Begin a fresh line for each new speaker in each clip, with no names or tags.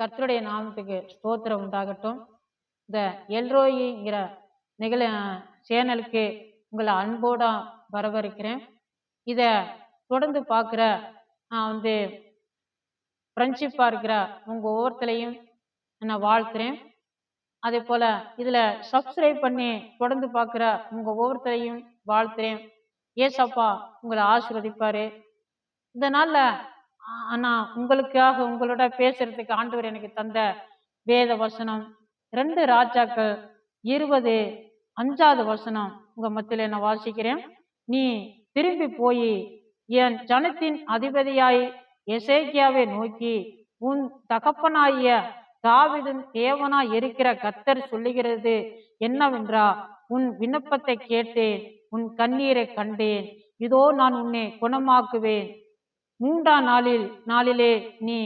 கர்த்தருடைய நாமத்துக்கு ஸ்தோத்திரம் உண்டாகட்டும். இந்த எல்ரோயிங்கிற நிகழ சேனலுக்கு உங்களை அன்போட வரவழைக்கிறேன் இதை தொடர்ந்து பார்க்குற நான் வந்து ஃப்ரெண்ட்ஷிப்பாக இருக்கிற உங்கள் ஒவ்வொருத்தலையும் நான் வாழ்த்துறேன். அதே போல் இதில் சப்ஸ்கிரைப் பண்ணி தொடர்ந்து பார்க்குற உங்கள் ஒவ்வொருத்தரையும் வாழ்த்துறேன். ஏசப்பா உங்களை ஆசிர்வதிப்பார். இந்த நாளில் ஆனா உங்களுக்காக உங்களோட பேசுறதுக்கு ஆண்டவர் எனக்கு தந்த வேத வசனம். ரெண்டு ராஜாக்கள் இருபது அஞ்சாவது வசனம் உங்க மத்தியில நான் வாசிக்கிறேன். நீ திரும்பி போய் என் ஜனத்தின் அதிபதியாய் எசேக்கியாவை நோக்கி உன் தகப்பனாகிய தாவிதன் தேவனா இருக்கிற கத்தர் சொல்லுகிறது என்னவென்றா உன் விண்ணப்பத்தை கேட்டேன் உன் கண்ணீரை கண்டேன். இதோ நான் உன்னை குணமாக்குவேன். மூன்றாம் நாளில் நாளிலே நீ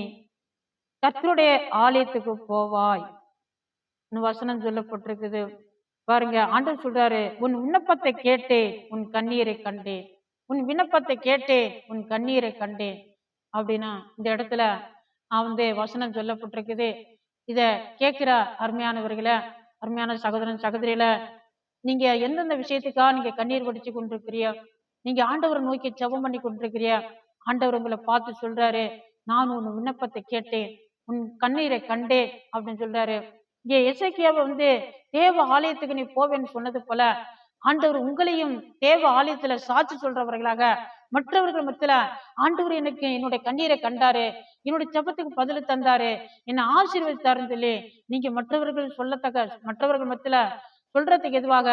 கத்தருடைய ஆலயத்துக்கு போவாய். வசனம் சொல்லப்பட்டிருக்குது. பாருங்க ஆண்டவர் சொல்றாரு உன் விண்ணப்பத்தை கேட்டே உன் கண்ணீரை கண்டேன். உன் விண்ணப்பத்தை கேட்டே உன் கண்ணீரை கண்டேன். அப்படின்னா இந்த இடத்துல வந்து வசனம் சொல்லப்பட்டிருக்குது. இத கேட்கிற அருமையானவர்களை அருமையான சகோதரன் சகோதரியில நீங்க எந்தெந்த விஷயத்துக்காக நீங்க கண்ணீர் வடிச்சு கொண்டிருக்கிறியோ நீங்க ஆண்டவரை நோக்கி ஜபம் பண்ணி கொண்டிருக்கிறியா ஆண்டவர் உங்களை பார்த்து சொல்றாரு நான் உன் விண்ணப்பத்தை கேட்டேன் உன் கண்ணீரை கண்டேன் அப்படின்னு சொல்றாரு. இங்கே இசைக்கியாவை வந்து தேவ ஆலயத்துக்கு நீ போவேன்னு சொன்னது போல ஆண்டவர் உங்களையும் தேவ ஆலயத்துல சாட்சி சொல்றவர்களாக மற்றவர்கள் மத்தியில ஆண்டவர் எனக்கு என்னுடைய கண்ணீரை கண்டாரு என்னுடைய ஜபத்துக்கு பதில் தந்தாரு என்னை ஆசீர்வதித்தாருன்னு சொல்லி நீங்க மற்றவர்கள் சொல்லத்தக்க மற்றவர்கள் மத்தியில சொல்றதுக்கு எதுவாக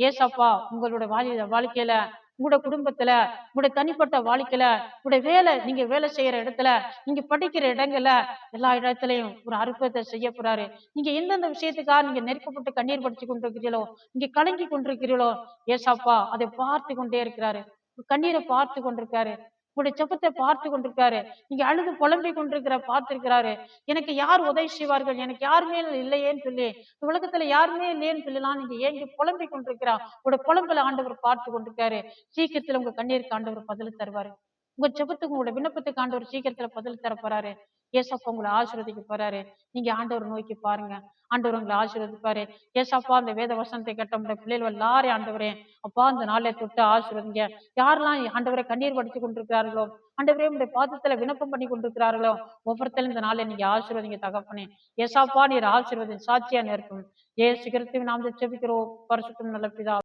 ஏசப்பா உங்களோட வாழ்க்கையில உங்களோட குடும்பத்துல உங்களோட தனிப்பட்ட வாழ்க்கையில உங்களோட வேலை நீங்க வேலை செய்யற இடத்துல நீங்க படிக்கிற இடங்கள்ல எல்லா இடத்துலயும் ஒரு அற்புதத்தை செய்ய போறாரு. நீங்க எந்தெந்த விஷயத்துக்காக நீங்க நெருக்கப்பட்டு கண்ணீர் படிச்சு கொண்டிருக்கிறீர்களோ நீங்க கலங்கி கொண்டிருக்கிறீர்களோ ஏசாப்பா அதை பார்த்து கொண்டே இருக்கிறாரு. கண்ணீரை பார்த்து கொண்டிருக்காரு உங்களுடைய செப்பத்தை பார்த்து கொண்டிருக்காரு நீங்க அழுது புலம்பி கொண்டிருக்கிற பார்த்திருக்கிறாரு. எனக்கு யார் உதவி செய்வார்கள்? எனக்கு யாருமே இல்லையேன்னு சொல்லி உலகத்துல யாருமே இல்லையேன்னு சொல்லலாம் நீங்க ஏங்கி புலம்பிக் கொண்டிருக்கிறா. உங்களோட புலம்புல ஆண்டவர் பார்த்து கொண்டிருக்காரு. சீக்கிரத்துல உங்க கண்ணீருக்கு ஆண்டவர் பதில் தருவாரு. உங்க செபத்துக்கு உங்களோட விண்ணப்பத்துக்கு ஆண்டவர் சீக்கிரத்துல பதில் தர போறாரு. ஏசப்பா உங்களை ஆசீர்வதிக்க போறாரு. நீங்க ஆண்டவர் நோக்கி பாருங்க. ஆண்டவர் உங்களை ஆசீர்வதிப்பாரு. ஏசப்பா அந்த வேத வசனத்தை கட்டமுடைய பிள்ளைகள் எல்லாரையும் ஆண்டவரே அப்பா அந்த நாளை தொட்டு ஆசீர்வதிங்க. யாரெல்லாம் ஆண்டவரை கண்ணீர் படிச்சு கொண்டிருக்கிறார்களோ ஆண்டவரே உடைய பாதத்துல விண்ணப்பம் பண்ணி கொண்டிருக்கிறார்களோ ஒவ்வொருத்தரும் இந்த நாளை நீங்க ஆசீர்வதிங்க தகப்பனே. ஏசாப்பா நீர் ஆசீர்வதி சாட்சியா நிற்கும். ஏ சிகரத்தையும் நாம் செபிக்கிறோம் பரிசுத்தம் நல்ல பிதா